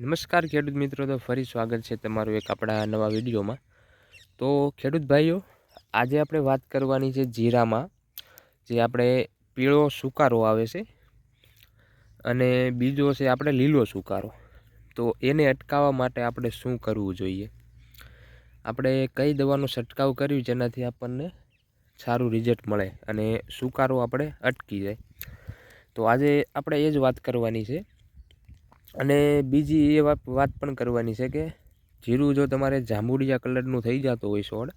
નમસ્કાર ખેડૂત મિત્રો, તો ફરી સ્વાગત છે તમારું એક આપણા નવા વિડીયોમાં. તો ખેડૂત ભાઈઓ, આજે આપણે વાત કરવાની છે જીરામાં, જે આપણે પીળો સુકારો આવે છે અને બીજો છે આપણે લીલો સુકારો. તો એને અટકાવવા માટે આપણે શું કરવું જોઈએ? આપણે કઈ દવાનો છંટકાવ કર્યું જેનાથી આપણને સારું રિઝલ્ટ મળે અને સુકારો આપણે અટકી જાય? તો આજે આપણે એ જ વાત કરવાની છે અને બીજી એ વાત પણ કરવાની છે કે, જીરું જો તમારે જાંબુડિયા કલરનું થઈ જતું હોય છોડ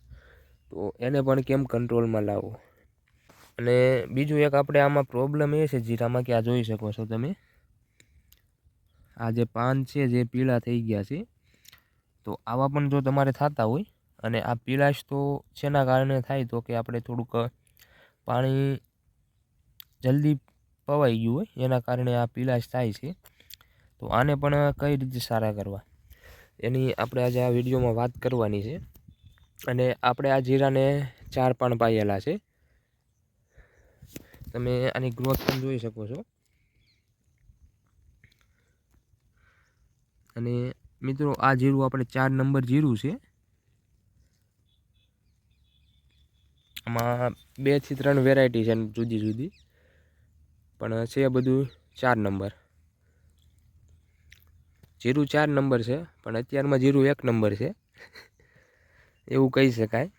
તો એને પણ કેમ કંટ્રોલમાં લાવો? અને બીજું એક આપણે આમાં પ્રોબ્લેમ એ છે જીરામાં કે આ જોઈ શકો છો તમે? આ જે પાન છે જે પીળા થઈ ગયા છે, તો આવા પણ જો તમારે થતા હોય, અને આ પીળાશ તો શેના કારણે થાય? તો કે આપણે થોડુંક પાણી જલ્દી પવાઈ ગયું હોય, એના કારણે આ પીળાશ થાય છે. તો આને પણ કઈ રીતે સારા કરવા? એની આપણે આજે આ વિડીયોમાં વાત કરવાની છે. અને આપણે આ જીરાને ચાર પાન પાયેલા છે. તમે આની ગ્રોથ પણ જોઈ શકો છો. અને મિત્રો, આ જીરું આપણે ચાર નંબર જીરું છે. આમાં બેથી ત્રણ વેરાયટી છે જુદી જુદી. પણ છે બધું ચાર નંબર. જીરું ચાર નંબર છે, પણ અત્યારમાં જીરું એક નંબર છે. એવું કહી શકાય.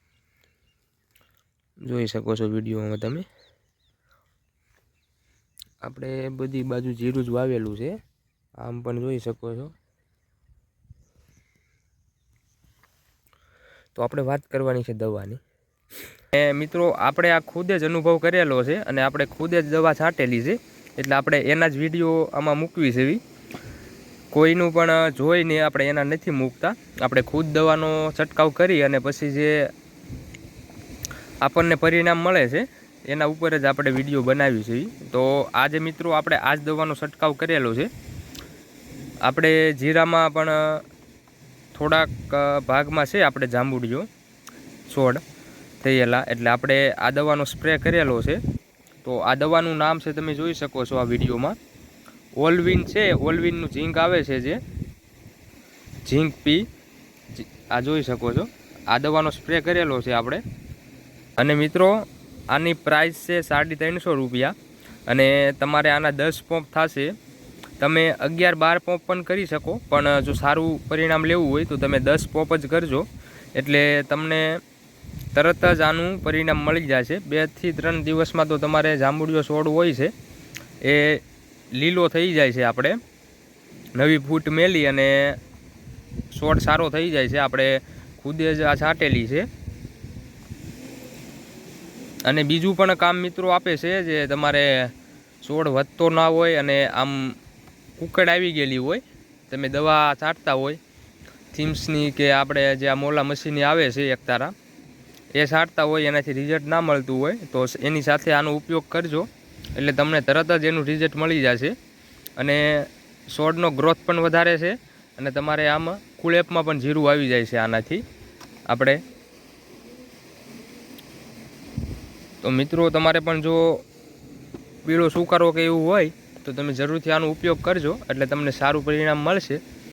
જોઈ શકો છો વિડીયોમાં તમે. આપણે બધી બાજુ જીરું જ વાવેલું છે. આમ પણ જોઈ શકો છો. તો આપણે વાત કરવાની છે દવાની. એ મિત્રો, આપણે આ ખુદે જ અનુભવ કરેલો છે અને આપણે ખુદે જ દવા છાંટેલી છે. એટલે આપણે એના જ વીડિયો આમાં મૂકવી છે એવી. કોઈનું પણ જોઈને આપણે એના નથી મૂકતા. આપણે ખુદ દવાનો છંટકાવ કરી અને પછી જે આપણને પરિણામ મળે છે, એના ઉપર જ આપણે વીડિયો બનાવી છે. તો આજે મિત્રો આપણે આ જ દવાનો છંટકાવ કરેલો છે. આપણે જીરામાં પણ થોડાક ભાગમાં છે આપણે જાંબુડીઓ છોડ થયેલા. એટલે આપણે આ દવાનો સ્પ્રે કરેલો છે. તો આ દવાનું નામ છે, તમે જોઈ શકો છો આ વિડીયોમાં. ઓલવિન છે, ઓલવિનનું ઝીંક આવે છે જે. ઝીંક પી. આ જોઈ શકો છો. આ દવાનો સ્પ્રે કરેલો છે આપણે. અને મિત્રો, આની પ્રાઇસ છે સાડી ત્રણસો રૂપિયા. અને તમારે આના દસ પંપ થશે. તમે અગિયાર બાર પંપ પણ કરી શકો, પણ જો સારું પરિણામ લેવું હોય તો તમે દસ પંપ જ કરજો. એટલે તમને તરત જ આનું પરિણામ મળી જશે. બેથી ત્રણ દિવસમાં તો તમારે જાંબુડિયો છોડ હોય છે. એ લીલો થઈ જાય છે આપણે. નવી ફૂટ મેલી અને છોડ સારો થઈ જાય છે. આપણે ખુદે જ આ છાંટેલી છે. અને બીજું પણ કામ મિત્રો આપે છે જે તમારે છોડ વધતો ના હોય અને આમ કુકડ આવી ગયેલી હોય, તમે દવા છાંટતા હોય, થીમ્સની કે આપણે જે આ મોલા મશીની આવે છે એક તારા, એ છાંટતા હોય, એનાથી રિઝલ્ટ ના મળતું હોય, તો એની સાથે આનો ઉપયોગ કરજો. એટલે તમને તરત જ એનું રિઝલ્ટ મળી જશે. અને છોડનો ગ્રોથ પણ વધારે છે અને તમારે આમાં કુળેપમાં પણ જીરું આવી જાય છે આનાથી. આપણે. તો મિત્રો, તમારે પણ જો પીળો સુકારો કે એવું હોય, તો તમે જરૂરથી આનો ઉપયોગ કરજો. એટલે તમને સારું પરિણામ મળશે.